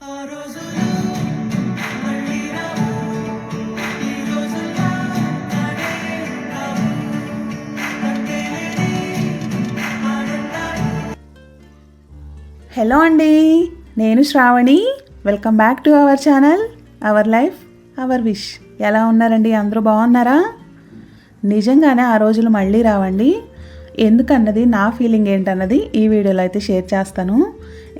Hello అండి నేను Shravani. Welcome back to our channel our life our wish ఎలా ఉన్నారండి? అందరూ బాగున్నారా? నిజంగానే ఆ రోజులు మళ్ళీ రావండి. ఎందుకన్నది నా ఫీలింగ్ ఏంటన్నది ఈ వీడియోలో అయితే షేర్ చేస్తాను.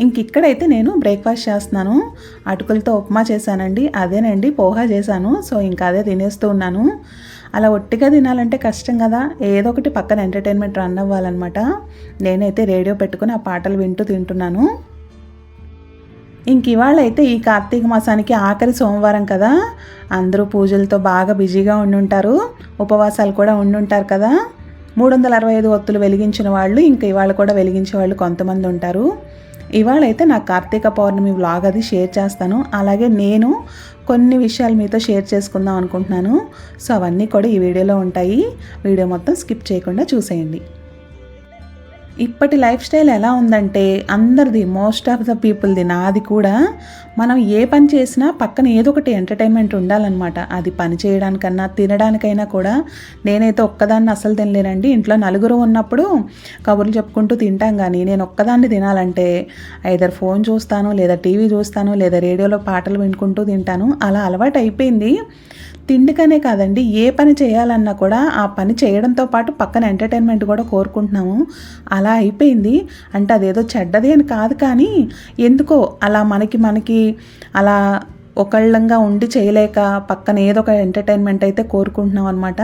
ఇంక ఇక్కడైతే నేను బ్రేక్ఫాస్ట్ చేస్తున్నాను. అటుకులతో ఉప్మా చేశానండి అదేనండి పోహా చేశాను. సో ఇంకా అదే తినేస్తూ ఉన్నాను. అలా ఒట్టిగా తినాలంటే కష్టం కదా. ఏదో ఒకటి పక్కన ఎంటర్టైన్మెంట్ రన్ అవ్వాలన్నమాట. నేనైతే రేడియో పెట్టుకుని ఆ పాటలు వింటూ తింటున్నాను. ఇంక ఇవాళ అయితే ఈ కార్తీక మాసానికి ఆఖరి సోమవారం కదా. అందరూ పూజలతో బాగా బిజీగా ఉండుంటారు. ఉపవాసాలు కూడా ఉండుంటారు కదా. మూడు వందల అరవై ఐదు ఒత్తులు వెలిగించిన వాళ్ళు ఇంకా ఇవాళ కూడా వెలిగించే వాళ్ళు కొంతమంది ఉంటారు. ఇవాళ అయితే నా కార్తీక పౌర్ణమి వ్లాగ్ అది షేర్ చేస్తాను. అలాగే నేను కొన్ని విషయాలు మీతో షేర్ చేసుకుందాం అనుకుంటున్నాను. సో అవన్నీ కూడా ఈ వీడియోలో ఉంటాయి. వీడియో మొత్తం స్కిప్ చేయకుండా చూసేయండి. ఇప్పటి లైఫ్ స్టైల్ ఎలా ఉందంటే అందరిది మోస్ట్ ఆఫ్ ద పీపుల్ది నాది కూడా మనం ఏ పని చేసినా పక్కన ఏదో ఒకటి ఎంటర్టైన్మెంట్ ఉండాలన్నమాట. అది పని చేయడానికన్నా తినడానికైనా కూడా నేనైతే ఒక్కదాన్ని అసలు తినలేనండి. ఇంట్లో నలుగురు ఉన్నప్పుడు కబుర్లు చెప్పుకుంటూ తింటాం కానీ నేను ఒక్కదాన్ని తినాలంటే ఐదర్ ఫోన్ చూస్తాను లేదా టీవీ చూస్తాను లేదా రేడియోలో పాటలు వినుకుంటూ తింటాను. అలా అలవాటు అయిపోయింది తిండికనే కాదండి ఏ పని చేయాలన్నా కూడా ఆ పని చేయడంతో పాటు పక్కన ఎంటర్టైన్మెంట్ కూడా కోరుకుంటున్నాము. అలా అయిపోయింది. అంటే అదేదో చెడ్డది అని కాదు కానీ ఎందుకో అలా మనకి మనకి అలా ఒకళ్ళంగా ఉండి చేయలేక పక్కన ఏదో ఒక ఎంటర్టైన్మెంట్ అయితే కోరుకుంటున్నాం అనమాట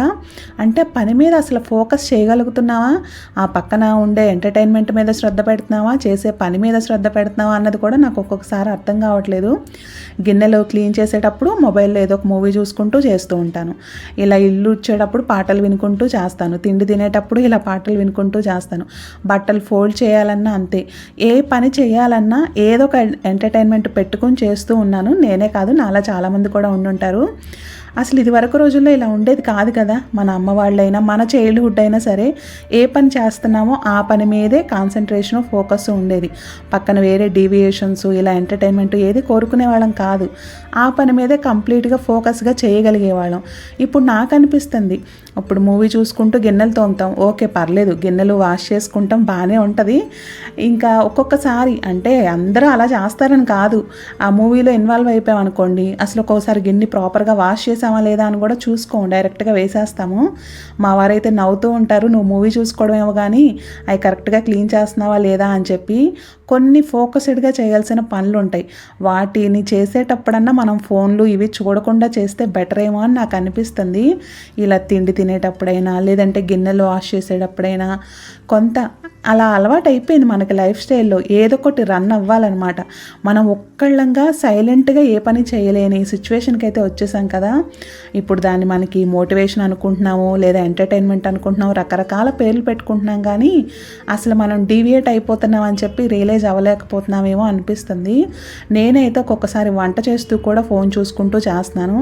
అంటే పని మీద అసలు ఫోకస్ చేయగలుగుతున్నావా? ఆ పక్కన ఉండే ఎంటర్టైన్మెంట్ మీద శ్రద్ధ పెడుతున్నావా? చేసే పని మీద శ్రద్ధ పెడుతున్నావా? అన్నది కూడా నాకు ఒక్కొక్కసారి అర్థం కావట్లేదు. గిన్నెలు క్లీన్ చేసేటప్పుడు మొబైల్లో ఏదో ఒక మూవీ చూసుకుంటూ చేస్తూ ఉంటాను. ఇలా ఇల్లు వచ్చేటప్పుడు పాటలు వినుకుంటూ చేస్తాను. తిండి తినేటప్పుడు ఇలా పాటలు వినుకుంటూ చేస్తాను. బట్టలు ఫోల్డ్ చేయాలన్నా అంతే. ఏ పని చేయాలన్నా ఏదో ఒక ఎంటర్టైన్మెంట్ పెట్టుకొని చేస్తూ ఉన్నాను. నేనే కాదు కాదు నాలా చాలామంది కూడా ఉండుంటారు. అసలు ఇది వరకు రోజుల్లో ఇలా ఉండేది కాదు కదా. మన అమ్మ వాళ్ళైనా మన చైల్డ్హుడ్ అయినా సరే ఏ పని చేస్తున్నామో ఆ పని మీదే కాన్సన్ట్రేషన్ ఫోకస్ ఉండేది. పక్కన వేరే డీవియేషన్స్ ఇలా ఎంటర్టైన్మెంట్ ఏది కోరుకునే వాళ్ళం కాదు. ఆ పని మీదే కంప్లీట్గా ఫోకస్గా చేయగలిగేవాళ్ళం. ఇప్పుడు నాకు అనిపిస్తుంది ఇప్పుడు మూవీ చూసుకుంటూ గిన్నెలు తోముతాం. ఓకే పర్లేదు గిన్నెలు వాష్ చేసుకుంటాం బాగానే ఉంటుంది. ఇంకా ఒక్కొక్కసారి అంటే అందరూ అలా చేస్తారని కాదు. ఆ మూవీలో ఇన్వాల్వ్ అయిపోయాం అనుకోండి అసలు ఒక్కోసారి గిన్నె ప్రాపర్గా వాష్ చేసి వేసామా లేదా అని కూడా చూసుకోము డైరెక్ట్గా వేసేస్తాము. మా వారైతే నవ్వుతూ ఉంటారు నువ్వు మూవీ చూసుకోవడమేమో కానీ అవి కరెక్ట్గా క్లీన్ చేస్తున్నావా లేదా? అని చెప్పి కొన్ని ఫోకస్డ్గా చేయాల్సిన పనులు ఉంటాయి. వాటిని చేసేటప్పుడన్నా మనం ఫోన్లు ఇవి చూడకుండా చేస్తే బెటర్ ఏమో అని నాకు అనిపిస్తుంది. ఇలా తిండి తినేటప్పుడైనా లేదంటే గిన్నెలు వాష్ చేసేటప్పుడైనా కొంత అలా అలవాటు అయిపోయింది మనకి లైఫ్ స్టైల్లో. ఏదో ఒకటి రన్ అవ్వాలన్నమాట. మనం ఒక్కళ్ళంగా సైలెంట్గా ఏ పని చేయలేని సిచ్యువేషన్కి అయితే వచ్చేసాం కదా ఇప్పుడు దాన్ని మనకి మోటివేషన్ అనుకుంటున్నాము లేదా ఎంటర్టైన్మెంట్ అనుకుంటున్నాము రకరకాల పేర్లు పెట్టుకుంటున్నాం కానీ అసలు మనం డీవియేట్ అయిపోతున్నాం అని చెప్పి రియలైజ్ అవ్వలేకపోతున్నామేమో అనిపిస్తుంది. నేనైతే ఒక్కొక్కసారి వంట చేస్తూ కూడా ఫోన్ చూసుకుంటూ చేస్తున్నాను.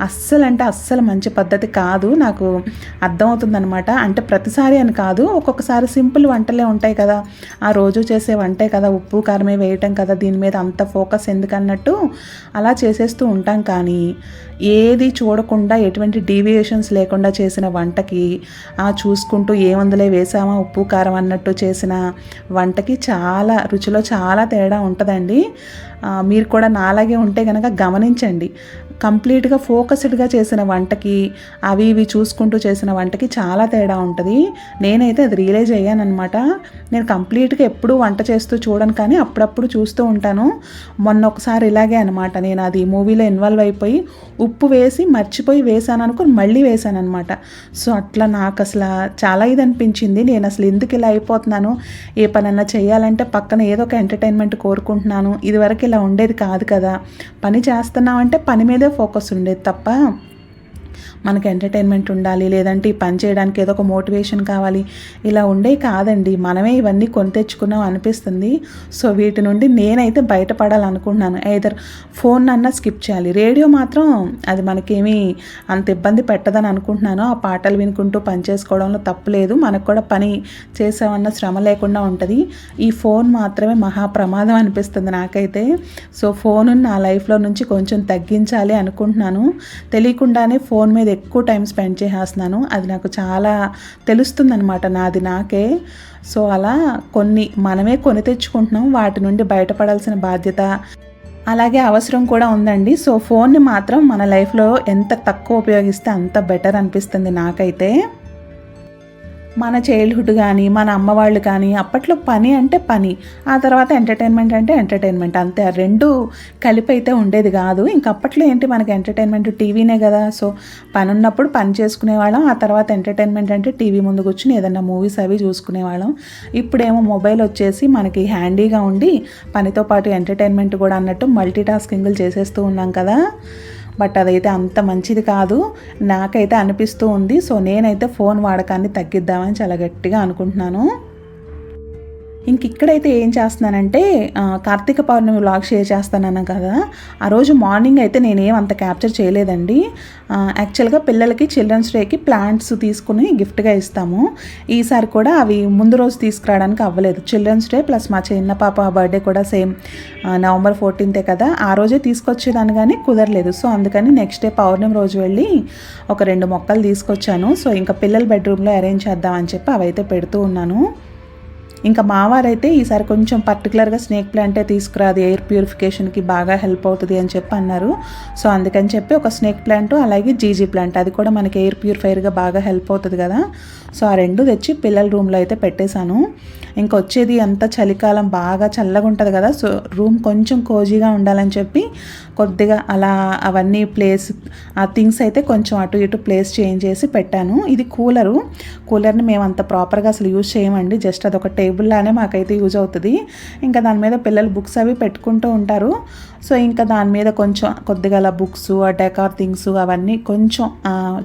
అస్సలు అంటే అస్సలు మంచి పద్ధతి కాదు. నాకు అర్థమవుతుందనమాట అంటే ప్రతిసారి అని కాదు ఒక్కొక్కసారి సింపుల్ వంటలే ఉంటాయి కదా. ఆ రోజు చేసే వంటే కదా ఉప్పు కారమే వేయటం కదా దీని మీద అంత ఫోకస్ ఎందుకన్నట్టు అలా చేసేస్తూ ఉంటాం కానీ ఏది చూడకుండా ఎటువంటి డీవియేషన్స్ లేకుండా చేసిన వంటకి ఆ చూసుకుంటూ ఏమందులే వేసామా ఉప్పు కారం అన్నట్టు చేసిన వంటకి చాలా రుచిలో చాలా తేడా ఉంటుందండి. మీరు కూడా నాలాగే ఉంటే కనుక గమనించండి. కంప్లీట్గా ఫోకస్డ్గా చేసిన వంటకి అవి ఇవి చూసుకుంటూ చేసిన వంటకి చాలా తేడా ఉంటుంది. నేనైతే అది రియలైజ్ అయ్యానమాట నేను కంప్లీట్గా ఎప్పుడూ వంట చేస్తూ చూడను కానీ అప్పుడప్పుడు చూస్తూ ఉంటాను. మొన్న ఒకసారి ఇలాగే అనమాట నేను అది మూవీలో ఇన్వాల్వ్ అయిపోయి ఉప్పు వేసి మర్చిపోయి వేసాను అనుకుని మళ్ళీ వేసాను అనమాట సో అట్లా నాకు అసలు చాలా ఇది అనిపించింది. నేను అసలు ఎందుకు ఇలా అయిపోతున్నాను? ఏ పనన్నా చేయాలంటే పక్కన ఏదో ఒక ఎంటర్టైన్మెంట్ కోరుకుంటున్నాను. ఇదివరకు ఇలా ఉండేది కాదు కదా. పని చేస్తున్నామంటే పని మీదే ఫోకస్ ఉండేది తప్ప మనకి ఎంటర్టైన్మెంట్ ఉండాలి లేదంటే ఈ పని చేయడానికి ఏదో ఒక మోటివేషన్ కావాలి. ఇలా ఉండే కాదండి. మనమే ఇవన్నీ కొని తెచ్చుకున్నాం అనిపిస్తుంది. సో వీటి నుండి నేనైతే బయటపడాలనుకుంటున్నాను. ఐదర్ ఫోన్ అన్నా స్కిప్ చేయాలి. రేడియో మాత్రం అది మనకేమీ అంత ఇబ్బంది పెట్టదని అనుకుంటున్నాను. ఆ పాటలు వినుకుంటూ పని చేసుకోవడంలో తప్పులేదు మనకు కూడా పని చేసామన్న శ్రమ లేకుండా ఉంటుంది. ఈ ఫోన్ మాత్రమే మహా ప్రమాదం అనిపిస్తుంది నాకైతే. సో ఫోన్ నా లైఫ్లో నుంచి కొంచెం తగ్గించాలి అనుకుంటున్నాను. తెలియకుండానే ఫోన్ మీద ఎక్కువ టైం స్పెండ్ చేసేస్తున్నాను. అది నాకు చాలా తెలుస్తుందనమాట నాది నాకే. సో అలా కొన్ని మనమే కొని తెచ్చుకుంటున్నాం వాటి నుండి బయటపడాల్సిన బాధ్యత అలాగే అవసరం కూడా ఉందండి. సో ఫోన్ని మాత్రం మన లైఫ్లో ఎంత తక్కువ ఉపయోగిస్తే అంత బెటర్ అనిపిస్తుంది నాకైతే. మన చైల్డ్హుడ్ కానీ మన అమ్మవాళ్ళు కానీ అప్పట్లో పని అంటే పని. ఆ తర్వాత ఎంటర్టైన్మెంట్ అంటే ఎంటర్టైన్మెంట్ అంతే ఆ రెండు కలిపి అయితే ఉండేది కాదు. ఇంక అప్పట్లో ఏంటి మనకి ఎంటర్టైన్మెంట్ టీవీనే కదా. సో పని ఉన్నప్పుడు పని చేసుకునేవాళ్ళం. ఆ తర్వాత ఎంటర్టైన్మెంట్ అంటే టీవీ ముందు కూర్చుని ఏదన్నా మూవీస్ అవి చూసుకునేవాళ్ళం. ఇప్పుడేమో మొబైల్ వచ్చేసి మనకి హ్యాండీగా ఉండి పనితో పాటు ఎంటర్టైన్మెంట్ కూడా అన్నట్టు మల్టీ టాస్కింగ్లు చేసేస్తూ ఉన్నాం కదా. బట్ అదైతే అంత మంచిది కాదు. నాకైతే అనిపిస్తూ ఉంది. సో నేనైతే ఫోన్ వాడకాన్ని తగ్గిద్దామని చాలా గట్టిగా అనుకుంటున్నాను. ఇంక ఇక్కడైతే ఏం చేస్తున్నానంటే కార్తీక పౌర్ణమి వ్లాగ్ షేర్ చేస్తానన్నా కదా. ఆ రోజు మార్నింగ్ అయితే నేనేం అంత క్యాప్చర్ చేయలేదండి. యాక్చువల్గా పిల్లలకి చిల్డ్రన్స్ డేకి ప్లాంట్స్ తీసుకుని గిఫ్ట్గా ఇస్తాము. ఈసారి కూడా అవి ముందు రోజు తీసుకురావడానికి అవ్వలేదు. చిల్డ్రన్స్ డే ప్లస్ మా చిన్న పాప బర్త్డే కూడా సేమ్ నవంబర్ ఫోర్టీన్తే కదా. ఆ రోజే తీసుకొచ్చేదాన్ని కానీ కుదరలేదు. సో అందుకని నెక్స్ట్ డే పౌర్ణమి రోజు వెళ్ళి ఒక రెండు మొక్కలు తీసుకొచ్చాను. సో ఇంకా పిల్లల బెడ్రూమ్లో అరేంజ్ చేద్దామని చెప్పి అవైతే పెడుతూ ఉన్నాను. ఇంకా మావారైతే ఈసారి కొంచెం పర్టికులర్గా స్నేక్ ప్లాంటే తీసుకురాదు ఎయిర్ ప్యూరిఫికేషన్కి బాగా హెల్ప్ అవుతుంది అని చెప్పి అన్నారు. సో అందుకని చెప్పి ఒక స్నేక్ ప్లాంట్ అలాగే జీజీ ప్లాంట్ అది కూడా మనకి ఎయిర్ ప్యూరిఫైర్గా బాగా హెల్ప్ అవుతుంది కదా. సో ఆ రెండు తెచ్చి పిల్లల రూమ్లో అయితే పెట్టేశాను. ఇంకా వచ్చేది అంతా చలికాలం బాగా చల్లగా ఉంటుంది కదా సో రూమ్ కొంచెం కోజీగా ఉండాలని చెప్పి కొద్దిగా అలా అవన్నీ ప్లేస్ ఆ థింగ్స్ అయితే కొంచెం అటు ఇటు ప్లేస్ చేంజ్ చేసి పెట్టాను. ఇది కూలరు కూలర్ని మేము అంత ప్రాపర్గా అసలు యూజ్ చేయమండి జస్ట్ అదొక టేబుల్ లానే మాకైతే యూజ్ అవుతుంది. ఇంకా దాని మీద పిల్లలు బుక్స్ అవి పెట్టుకుంటూ ఉంటారు. సో ఇంకా దాని మీద కొంచెం కొద్దిగా అలా బుక్స్ ఆ డెకార్ థింగ్స్ అవన్నీ కొంచెం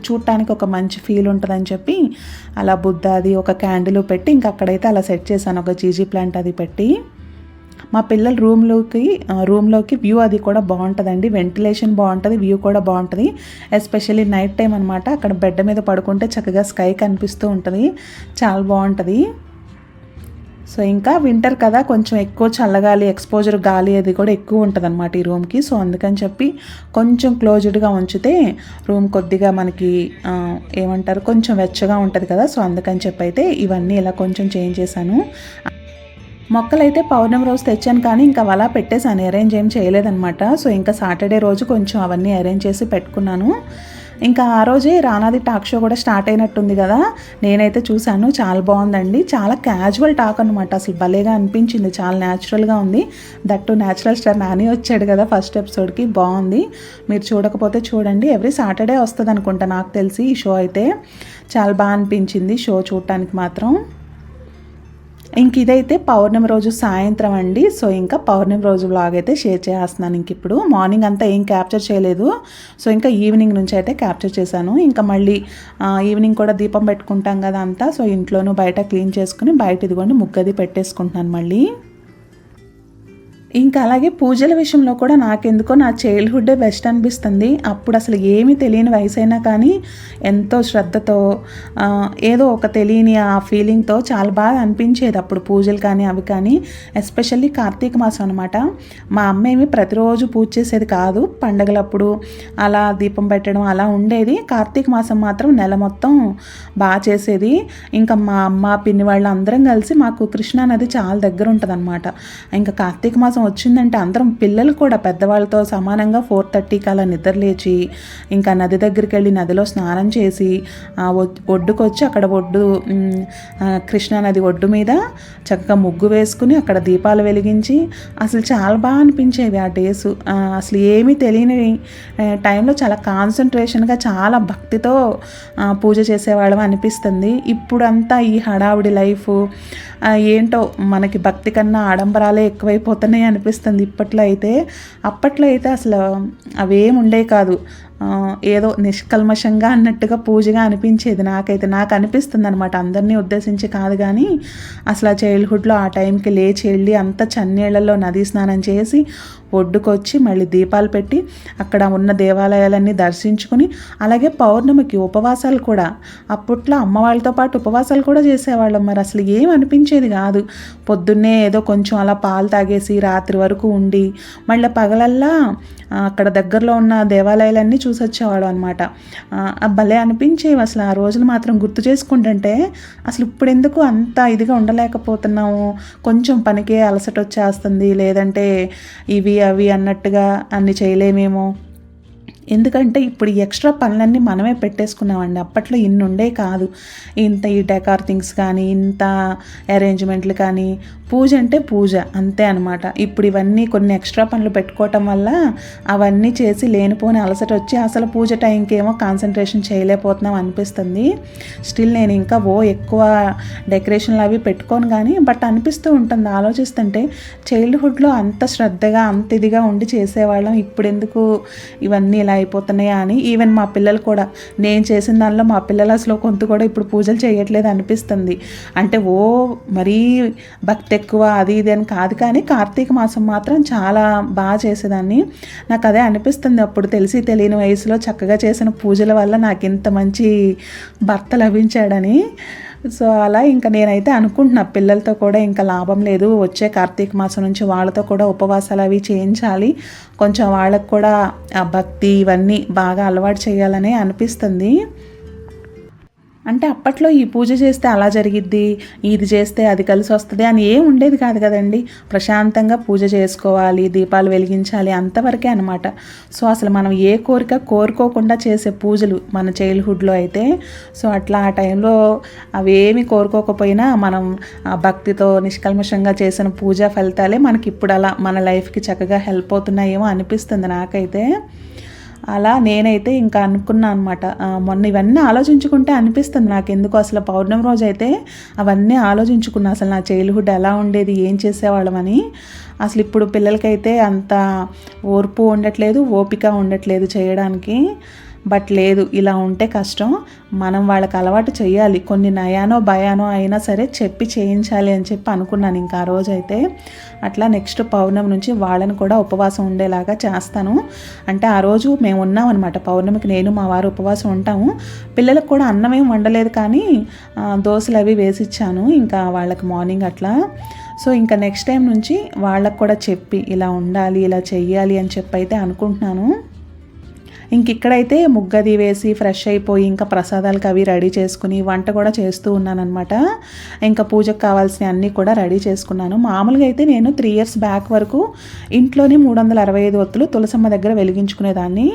చూడటానికి ఒక మంచి ఫీల్ ఉంటుందని చెప్పి అలా బుద్ధ అది ఒక క్యాండిల్ పెట్టి ఇంకా అక్కడైతే అలా సెట్ చేశాను. ఒక జీజీ ప్లాంట్ అది పెట్టి. మా పిల్లల రూమ్లోకి రూమ్లోకి వ్యూ అది కూడా బాగుంటుందండి. వెంటిలేషన్ బాగుంటుంది వ్యూ కూడా బాగుంటుంది. ఎస్పెషల్లీ నైట్ టైం అనమాట అక్కడ బెడ్ మీద పడుకుంటే చక్కగా స్కై కనిపిస్తూ ఉంటుంది. చాలా బాగుంటుంది. సో ఇంకా వింటర్ కదా కొంచెం ఎక్కువ చల్లగాలి ఎక్స్పోజర్ గాలి అది కూడా ఎక్కువ ఉంటుంది అనమాట ఈ రూమ్కి సో అందుకని చెప్పి కొంచెం క్లోజ్డ్గా ఉంచితే రూమ్ కొద్దిగా మనకి ఏమంటారు కొంచెం వెచ్చగా ఉంటుంది కదా. సో అందుకని చెప్పి అయితే ఇవన్నీ ఇలా కొంచెం చేంజ్ చేశాను. మొక్కలైతే పౌర్ణమి రోజు తెచ్చాను కానీ ఇంకా అలా పెట్టేసాను అరేంజ్ ఏం చేయలేదనమాట సో ఇంకా సాటర్డే రోజు కొంచెం అవన్నీ అరేంజ్ చేసి పెట్టుకున్నాను. ఇంకా ఆ రోజే రానాది టాక్ షో కూడా స్టార్ట్ అయినట్టుంది కదా. నేనైతే చూశాను చాలా బాగుందండి. చాలా క్యాజువల్ టాక్ అనమాట అసలు భలేగా అనిపించింది. చాలా న్యాచురల్గా ఉంది. దట్టు న్యాచురల్ స్టార్ నాని వచ్చాడు కదా ఫస్ట్ ఎపిసోడ్కి బాగుంది. మీరు చూడకపోతే చూడండి. ఎవ్రీ సాటర్డే వస్తుంది అనుకుంటా నాకు తెలిసి ఈ షో అయితే. చాలా బాగా అనిపించింది షో చూడటానికి మాత్రం. ఇంక ఇదైతే పౌర్ణమి రోజు సాయంత్రం అండి. సో ఇంకా పౌర్ణమి రోజు బ్లాగ్ అయితే షేర్ చేస్తున్నాను ఇంక ఇప్పుడు. మార్నింగ్ అంతా ఏం క్యాప్చర్ చేయలేదు. సో ఇంకా ఈవినింగ్ నుంచి అయితే క్యాప్చర్ చేశాను. ఇంకా మళ్ళీ ఈవినింగ్ కూడా దీపం పెట్టుకుంటాం కదా అంతా. సో ఇంట్లోనూ బయట క్లీన్ చేసుకుని బయట ఇదిగోండి ముగ్గది పెట్టేసుకుంటున్నాను మళ్ళీ. ఇంకా అలాగే పూజల విషయంలో కూడా నాకెందుకో నా చైల్డ్హుడ్డే బెస్ట్ అనిపిస్తుంది. అప్పుడు అసలు ఏమీ తెలియని వయసు అయినా కానీ ఎంతో శ్రద్ధతో ఏదో ఒక తెలియని ఆ ఫీలింగ్తో చాలా బాగా అనిపించేది అప్పుడు పూజలు కానీ అవి కానీ. ఎస్పెషల్లీ కార్తీక మాసం అనమాట మా అమ్మ ఏమి ప్రతిరోజు పూజ చేసేది కాదు. పండగలప్పుడు అలా దీపం పెట్టడం అలా ఉండేది. కార్తీక మాసం మాత్రం నెల మొత్తం బాగా చేసేది. ఇంకా మా అమ్మ పిన్ని వాళ్ళు అందరం కలిసి మాకు కృష్ణా నది చాలా దగ్గర ఉంటుంది ఇంకా కార్తీక మాసం వచ్చిందంటే అందరం పిల్లలు కూడా పెద్దవాళ్ళతో సమానంగా ఫోర్ థర్టీకి అలా నిద్రలేచి ఇంకా నది దగ్గరికి వెళ్ళి నదిలో స్నానం చేసి ఒడ్డుకు వచ్చి అక్కడ ఒడ్డు కృష్ణానది ఒడ్డు మీద చక్కగా ముగ్గు వేసుకుని అక్కడ దీపాలు వెలిగించి అసలు చాలా బాగా అనిపించేవి ఆ డేస్. అసలు ఏమీ తెలియని టైంలో చాలా కాన్సన్ట్రేషన్గా చాలా భక్తితో పూజ చేసేవాళ్ళం అనిపిస్తుంది. ఇప్పుడంతా ఈ హడావుడి లైఫ్ ఏంటో మనకి భక్తి కన్నా ఆడంబరాలే ఎక్కువైపోతున్నాయి అనిపిస్తుంది. ఇప్పట్లో అయితే అప్పట్లో అయితే అసలు అవేం ఉండే కాదు. ఏదో నిష్కల్మషంగా అన్నట్టుగా పూజగా అనిపించేది. నాకైతే నాకు అనిపిస్తుంది అనమాట అందరినీ ఉద్దేశించి కాదు కానీ అసలు ఆ చైల్డ్హుడ్లో ఆ టైంకి లేచి వెళ్ళి అంత చన్నీళ్ళల్లో నదీ స్నానం చేసి ఒడ్డుకొచ్చి మళ్ళీ దీపాలు పెట్టి అక్కడ ఉన్న దేవాలయాలన్నీ దర్శించుకుని అలాగే పౌర్ణమికి ఉపవాసాలు కూడా. అప్పట్లో అమ్మ వాళ్ళతో పాటు ఉపవాసాలు కూడా చేసేవాళ్ళం. మరి అసలు ఏం అనిపించేది కాదు. పొద్దున్నే ఏదో కొంచెం అలా పాలు తాగేసి రాత్రి వరకు ఉండి మళ్ళీ పగలల్లా అక్కడ దగ్గరలో ఉన్న దేవాలయాలన్నీ చూసి వచ్చేవాడు అనమాట భలే అనిపించేవి అసలు ఆ రోజులు మాత్రం గుర్తు చేసుకుంటుంటే అసలు ఇప్పుడు ఎందుకు అంత ఇదిగా ఉండలేకపోతున్నాము కొంచెం పనికే అలసట వచ్చేస్తుంది లేదంటే ఇవి అవి అన్నట్టుగా అన్ని చేయలేమేమో? ఎందుకంటే ఇప్పుడు ఈ ఎక్స్ట్రా పనులన్నీ మనమే పెట్టేసుకున్నామండి. అప్పట్లో ఇన్ని ఉండే కాదు. ఇంత ఈ డెకార్ థింగ్స్ కానీ ఇంత అరేంజ్మెంట్లు కానీ పూజ అంటే పూజ అంతే అనమాట ఇప్పుడు ఇవన్నీ కొన్ని ఎక్స్ట్రా పనులు పెట్టుకోవటం వల్ల అవన్నీ చేసి లేనిపోని అలసట వచ్చి అసలు పూజ టైంకి ఏమో కాన్సన్ట్రేషన్ చేయలేకపోతున్నాం అనిపిస్తుంది. స్టిల్ నేను ఇంకా ఓ ఎక్కువ డెకరేషన్లు అవి పెట్టుకోను కానీ బట్ అనిపిస్తూ ఉంటుంది. ఆలోచిస్తుంటే చైల్డ్హుడ్లో అంత శ్రద్ధగా అంత ఇదిగా ఉండి చేసేవాళ్ళం. ఇప్పుడు ఎందుకు ఇవన్నీ ఇలా అయిపోతున్నాయా అని ఈవెన్ మా పిల్లలు కూడా. నేను చేసిన దానిలో మా పిల్లలు అసలు కొంత కూడా ఇప్పుడు పూజలు చేయట్లేదు అనిపిస్తుంది. అంటే ఓ మరీ భక్తి ఎక్కువ అది ఇది అని కాదు కానీ కార్తీక మాసం మాత్రం చాలా బాగా చేసేదాన్ని. నాకు అదే అనిపిస్తుంది అప్పుడు తెలిసి తెలియని వయసులో చక్కగా చేసిన పూజల వల్ల నాకు ఇంత మంచి భర్త లభించాడని. సో అలా ఇంకా నేనైతే అనుకుంటున్నా పిల్లలతో కూడా ఇంకా లాభం లేదు. వచ్చే కార్తీక మాసం నుంచి వాళ్ళతో కూడా ఉపవాసాలు అవి చేయించాలి. కొంచెం వాళ్ళకు కూడా భక్తి ఇవన్నీ బాగా అలవాటు చేయాలని అనిపిస్తుంది. అంటే అప్పట్లో ఈ పూజ చేస్తే అలా జరిగిద్ది ఇది చేస్తే అది కలిసి వస్తుంది అని ఏం ఉండేది కాదు కదండి. ప్రశాంతంగా పూజ చేసుకోవాలి దీపాలు వెలిగించాలి అంతవరకే అనమాట సో అసలు మనం ఏ కోరిక కోరుకోకుండా చేసే పూజలు మన చైల్డ్హుడ్లో అయితే సో అట్లా ఆ టైంలో అవేమి కోరుకోకపోయినా మనం ఆ భక్తితో నిష్కల్మషంగా చేసిన పూజా ఫలితాలే మనకి ఇప్పుడు అలా మన లైఫ్కి చక్కగా హెల్ప్ అవుతున్నాయేమో అనిపిస్తుంది నాకైతే. అలా నేనైతే ఇంకా అనుకున్నా అనమాట మొన్న ఇవన్నీ ఆలోచించుకుంటే అనిపిస్తుంది నాకు ఎందుకు అసలు పౌర్ణమి రోజు అయితే అవన్నీ ఆలోచించుకున్నా. అసలు నా చైల్డ్హుడ్ ఎలా ఉండేది ఏం చేసేవాళ్ళమని. అసలు ఇప్పుడు పిల్లలకైతే అంత ఓర్పు ఉండట్లేదు ఓపిక ఉండట్లేదు చేయడానికి. బట్ లేదు ఇలా ఉంటే కష్టం. మనం వాళ్ళకి అలవాటు చేయాలి. కొన్ని నయానో భయానో అయినా సరే చెప్పి చేయించాలి అని చెప్పి అనుకున్నాను ఇంకా ఆ రోజైతే. అట్లా నెక్స్ట్ పౌర్ణమి నుంచి వాళ్ళని కూడా ఉపవాసం ఉండేలాగా చేస్తాను. అంటే ఆ రోజు మేము ఉన్నాం అనమాట పౌర్ణమికి నేను మా వారు ఉపవాసం ఉంటాము. పిల్లలకు కూడా అన్నం ఏం వండలేదు కానీ దోశలు అవి వేసిచ్చాను ఇంకా వాళ్ళకి మార్నింగ్ అట్లా. సో ఇంకా నెక్స్ట్ టైం నుంచి వాళ్ళకు కూడా చెప్పి ఇలా ఉండాలి ఇలా చెయ్యాలి అని చెప్పి అయితే అనుకుంటున్నాను. ఇంక ఇక్కడైతే ముగ్గది వేసి ఫ్రెష్ అయిపోయి ఇంకా ప్రసాదాలకు అవి రెడీ చేసుకుని వంట కూడా చేస్తూ ఉన్నానమాట ఇంకా పూజకు కావాల్సిన అన్నీ కూడా రెడీ చేసుకున్నాను. మామూలుగా అయితే నేను త్రీ ఇయర్స్ బ్యాక్ వరకు ఇంట్లోనే మూడు వందల అరవై ఐదు ఒత్తులు తులసమ్మ దగ్గర వెలిగించుకునేదాన్ని.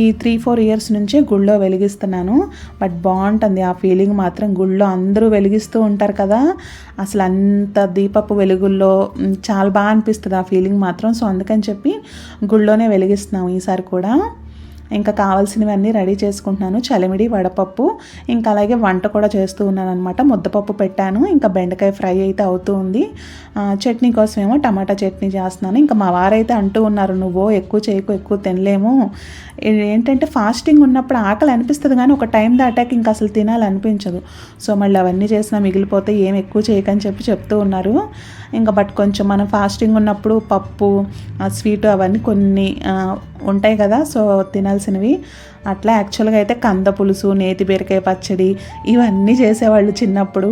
ఈ త్రీ ఫోర్ ఇయర్స్ నుంచే గుళ్ళో వెలిగిస్తున్నాను. బట్ బాగుంటుంది. ఆ ఫీలింగ్ మాత్రం గుళ్ళో అందరూ వెలిగిస్తూ ఉంటారు కదా. అసలు అంత దీపపు వెలుగుల్లో చాలా బాగా అనిపిస్తుంది ఆ ఫీలింగ్ మాత్రం. సో అందుకని చెప్పి గుళ్ళోనే వెలిగిస్తున్నాం ఈసారి కూడా. ఇంకా కావాల్సినవన్నీ రెడీ చేసుకుంటున్నాను. చలిమిడి వడపప్పు ఇంకా అలాగే వంట కూడా చేస్తూ ఉన్నాను అనమాట ముద్దపప్పు పెట్టాను. ఇంకా బెండకాయ ఫ్రై అయితే అవుతూ ఉంది. చట్నీ కోసం ఏమో టమాటా చట్నీ చేస్తున్నాను. ఇంకా మా వారైతే అంటూ ఉన్నారు నువ్వు ఎక్కువ చేయకు ఎక్కువ తినలేము. ఏంటంటే ఫాస్టింగ్ ఉన్నప్పుడు ఆకలి అనిపిస్తుంది కానీ ఒక టైం దాటాక ఇంకా అసలు తినాలనిపించదు. సో మళ్ళీ అవన్నీ చేసినా మిగిలిపోతే ఏం ఎక్కువ చేయకని చెప్పి చెప్తూ ఉన్నారు. ఇంకా బట్ కొంచెం మనం ఫాస్టింగ్ ఉన్నప్పుడు పప్పు స్వీట్ అవన్నీ కొన్ని ఉంటాయి కదా సో తినాలి తినాల్సినవి అట్లా యాక్చువల్గా అయితే కంద పులుసు నేతి బీరకాయ పచ్చడి ఇవన్నీ చేసేవాళ్ళు చిన్నప్పుడు.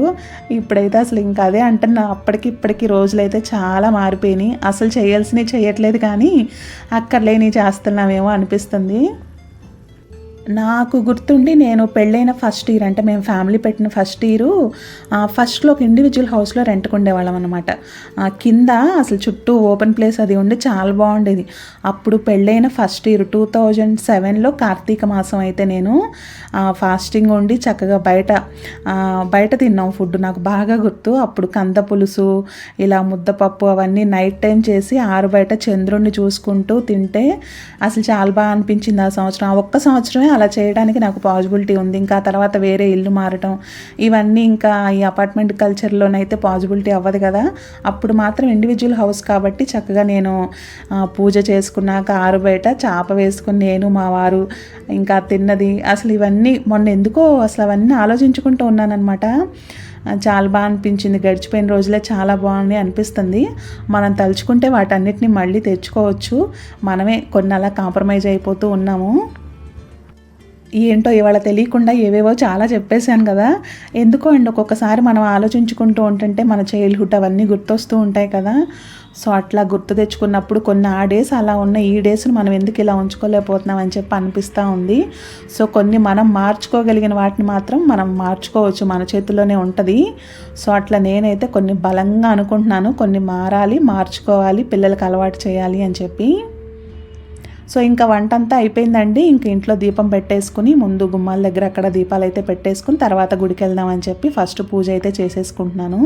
ఇప్పుడైతే అసలు ఇంకా అదే అంటున్నా. అప్పటికి ఇప్పటికి రోజులైతే చాలా మారిపోయినాయి. అసలు చేయాల్సినవి చేయట్లేదు కానీ అక్కడ లేని చేస్తున్నామేమో అనిపిస్తుంది. నాకు గుర్తుండి నేను పెళ్ళైన ఫస్ట్ ఇయర్ అంటే మేము ఫ్యామిలీ పెట్టిన ఫస్ట్ ఇయర్ ఫస్ట్లో ఒక ఇండివిజువల్ హౌస్లో రెంట్కు ఉండేవాళ్ళం అనమాట కింద అసలు చుట్టూ ఓపెన్ ప్లేస్ అది ఉండి చాలా బాగుండేది. అప్పుడు పెళ్ళైన ఫస్ట్ ఇయర్ టూ థౌజండ్ సెవెన్లో కార్తీక మాసం అయితే నేను ఫాస్టింగ్ ఉండి చక్కగా బయట బయట తిన్నాం ఫుడ్ నాకు బాగా గుర్తు. అప్పుడు కంద పులుసు ఇలా ముద్దపప్పు అవన్నీ నైట్ టైం చేసి ఆరు బయట చంద్రుణ్ణి చూసుకుంటూ తింటే అసలు చాలా బాగా అనిపించింది ఆ సంవత్సరం. ఆ ఒక్క సంవత్సరమే అలా చేయడానికి నాకు పాజిబిలిటీ ఉంది. ఇంకా తర్వాత వేరే ఇల్లు మారటం ఇవన్నీ ఇంకా ఈ అపార్ట్మెంట్ కల్చర్లోనైతే పాజిబిలిటీ అవ్వదు కదా. అప్పుడు మాత్రం ఇండివిజువల్ హౌస్ కాబట్టి చక్కగా నేను పూజ చేసుకున్నాక ఆరు బయట చాప వేసుకుని నేను మా వారు ఇంకా తిన్నది. అసలు ఇవన్నీ మొన్న ఎందుకో అసలు అవన్నీ ఆలోచించుకుంటూ ఉన్నానమాట చాలా బాగా అనిపించింది. గడిచిపోయిన రోజులే చాలా బాగుంది అనిపిస్తుంది. మనం తలుచుకుంటే వాటన్నిటిని మళ్ళీ తెచ్చుకోవచ్చు. మనమే కొన్ని అలా కాంప్రమైజ్ అయిపోతూ ఉన్నాము. ఏంటో ఇవాళ తెలియకుండా ఏవేవో చాలా చెప్పేశాను కదా. ఎందుకో అండి ఒక్కొక్కసారి మనం ఆలోచించుకుంటూ ఉంటుంటే మన చైల్డ్హుడ్ అవన్నీ గుర్తొస్తూ ఉంటాయి కదా. సో అట్లా గుర్తు తెచ్చుకున్నప్పుడు కొన్ని ఆ డేస్ అలా ఉన్న ఈ డేస్ను మనం ఎందుకు ఇలా ఉంచుకోలేకపోతున్నాం అని చెప్పి అనిపిస్తూ ఉంది. సో కొన్ని మనం మార్చుకోగలిగిన వాటిని మాత్రం మనం మార్చుకోవచ్చు మన చేతిలోనే ఉంటుంది. సో అట్లా నేనైతే కొన్ని బలంగా అనుకుంటున్నాను. కొన్ని మారాలి మార్చుకోవాలి పిల్లలకు అలవాటు చేయాలి అని చెప్పి. సో ఇంకా వంట అంతా అయిపోయిందండి. ఇంక ఇంట్లో దీపం పెట్టేసుకుని ముందు గుమ్మాల దగ్గర అక్కడ దీపాలు అయితే పెట్టేసుకుని తర్వాత గుడికి వెళ్దామని చెప్పి ఫస్ట్ పూజ అయితే చేసేసుకుంటున్నాను.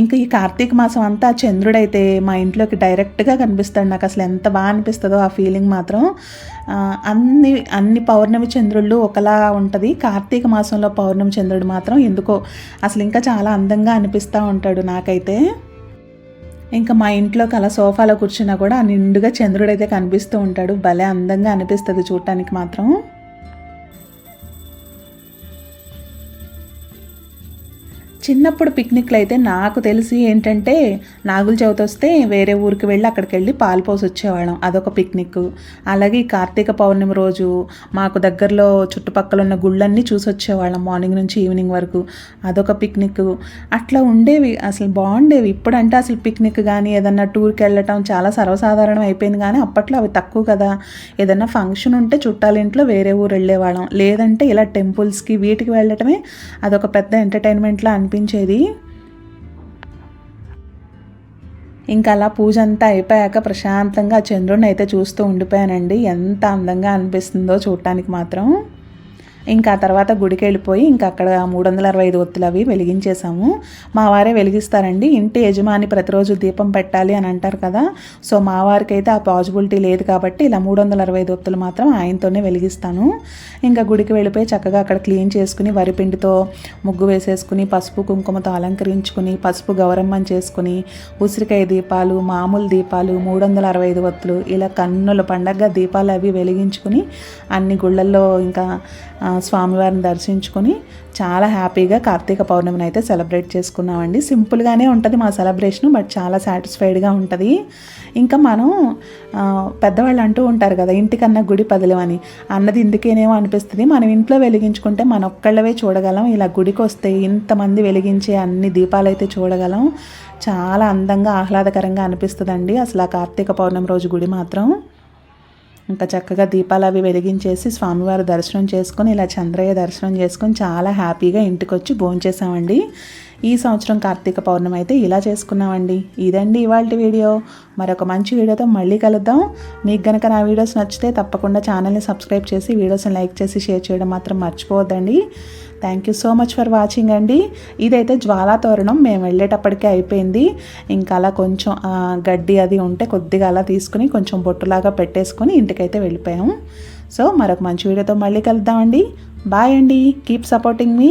ఇంకా ఈ కార్తీక మాసం అంతా చంద్రుడైతే మా ఇంట్లోకి డైరెక్ట్గా కనిపిస్తాడు. నాకు అసలు ఎంత బాగా అనిపిస్తుందో ఆ ఫీలింగ్ మాత్రం. అన్ని అన్ని పౌర్ణమి చంద్రుళ్ళు ఒకలా ఉంటుంది. కార్తీక మాసంలో పౌర్ణమి చంద్రుడు మాత్రం ఎందుకో అసలు ఇంకా చాలా అందంగా అనిపిస్తూ ఉంటాడు నాకైతే. ఇంకా మా ఇంట్లోకి అలా సోఫాలో కూర్చున్నా కూడా నిండుగా చంద్రుడైతే కనిపిస్తూ ఉంటాడు. భలే అందంగా అనిపిస్తుంది చూడటానికి మాత్రం. చిన్నప్పుడు పిక్నిక్లు అయితే నాకు తెలిసి ఏంటంటే నాగుల చవితి వస్తే వేరే ఊరికి వెళ్ళి అక్కడికి వెళ్ళి పాలు పోసి వచ్చేవాళ్ళం. అదొక పిక్నిక్ అలాగే కార్తీక పౌర్ణమి రోజు మాకు దగ్గరలో చుట్టుపక్కల ఉన్న గుళ్ళన్నీ చూసి వచ్చేవాళ్ళం మార్నింగ్ నుంచి ఈవినింగ్ వరకు. అదొక పిక్నిక్ అట్లా ఉండేవి అసలు బాగుండేవి. ఇప్పుడంటే అసలు పిక్నిక్ కానీ ఏదన్నా టూర్కి వెళ్ళటం చాలా సర్వసాధారణం అయిపోయింది. కానీ అప్పట్లో అవి తక్కువ కదా. ఏదన్నా ఫంక్షన్ ఉంటే చుట్టాల ఇంట్లో వేరే ఊరు వెళ్ళేవాళ్ళం. లేదంటే ఇలా టెంపుల్స్కి వీటికి వెళ్ళటమే అదొక పెద్ద ఎంటర్టైన్మెంట్లా అనిపించేది ఇంకా అలా పూజ అంతా అయిపోయాక ప్రశాంతంగా చంద్రుడిని అయితే చూస్తూ ఉండిపోయానండి. ఎంత అందంగా అనిపిస్తుందో చూడటానికి మాత్రం. ఇంకా ఆ తర్వాత గుడికి వెళ్ళిపోయి ఇంకా అక్కడ మూడు వందల అరవై ఐదు ఒత్తులు అవి వెలిగించేసాము మా వారే వెలిగిస్తారండి. ఇంటి యజమాని ప్రతిరోజు దీపం పెట్టాలి అని అంటారు కదా. సో మా వారికి అయితే ఆ పాజిబిలిటీ లేదు కాబట్టి ఇలా మూడు వందల అరవై ఐదు ఒత్తులు మాత్రం ఆయనతోనే వెలిగిస్తాను. ఇంకా గుడికి వెళ్ళిపోయి చక్కగా అక్కడ క్లీన్ చేసుకుని వరిపిండితో ముగ్గు వేసేసుకుని పసుపు కుంకుమతో అలంకరించుకుని పసుపు గౌరమ్మని చేసుకుని ఉసిరికాయ దీపాలు మామూలు దీపాలు మూడు వందల అరవై ఐదు ఒత్తులు ఇలా కన్నుల పండగ దీపాలు అవి వెలిగించుకుని అన్ని గుళ్ళల్లో ఇంకా స్వామివారిని దర్శించుకొని చాలా హ్యాపీగా కార్తీక పౌర్ణమిని అయితే సెలబ్రేట్ చేసుకున్నామండి. సింపుల్గానే ఉంటుంది మా సెలబ్రేషన్ బట్ చాలా సాటిస్ఫైడ్గా ఉంటుంది. ఇంకా మనం పెద్దవాళ్ళు అంటూ ఉంటారు కదా ఇంటికన్నా గుడి పదిలేమని. అన్నది ఇందుకేనేమో అనిపిస్తుంది. మనం ఇంట్లో వెలిగించుకుంటే మన ఒక్కళ్ళవే చూడగలం. ఇలా గుడికి వస్తే ఇంతమంది వెలిగించే అన్ని దీపాలు అయితే చూడగలం. చాలా అందంగా ఆహ్లాదకరంగా అనిపిస్తుందండి. అసలు ఆ కార్తీక పౌర్ణమి రోజు గుడి మాత్రం. ఇంకా చక్కగా దీపాలు అవి వెలిగించేసి స్వామివారి దర్శనం చేసుకొని ఇలా చంద్రయ్య దర్శనం చేసుకొని చాలా హ్యాపీగా ఇంటికి వచ్చి భోంచేసామండి ఈ సంవత్సరం కార్తీక పౌర్ణమి అయితే ఇలా చేసుకున్నామండి. ఇదండి ఇవాళ వీడియో. మరొక మంచి వీడియోతో మళ్ళీ కలుద్దాం. మీకు కనుక నా వీడియోస్ నచ్చితే తప్పకుండా ఛానల్ని సబ్స్క్రైబ్ చేసి వీడియోస్ని లైక్ చేసి షేర్ చేయడం మాత్రం మర్చిపోవద్దండి. Thank you so much for watching అండి. ఇదైతే జ్వాలా తోరణం. మేము వెళ్ళేటప్పటికే అయిపోయింది. ఇంకా అలా కొంచెం గడ్డి అది ఉంటే కొద్దిగా అలా తీసుకుని కొంచెం బొట్టులాగా పెట్టేసుకొని ఇంటికైతే వెళ్ళిపోయాము. సో మరొక మంచి వీడియోతో మళ్ళీ కలుద్దామండి. బాయ్ అండి. కీప్ సపోర్టింగ్ మీ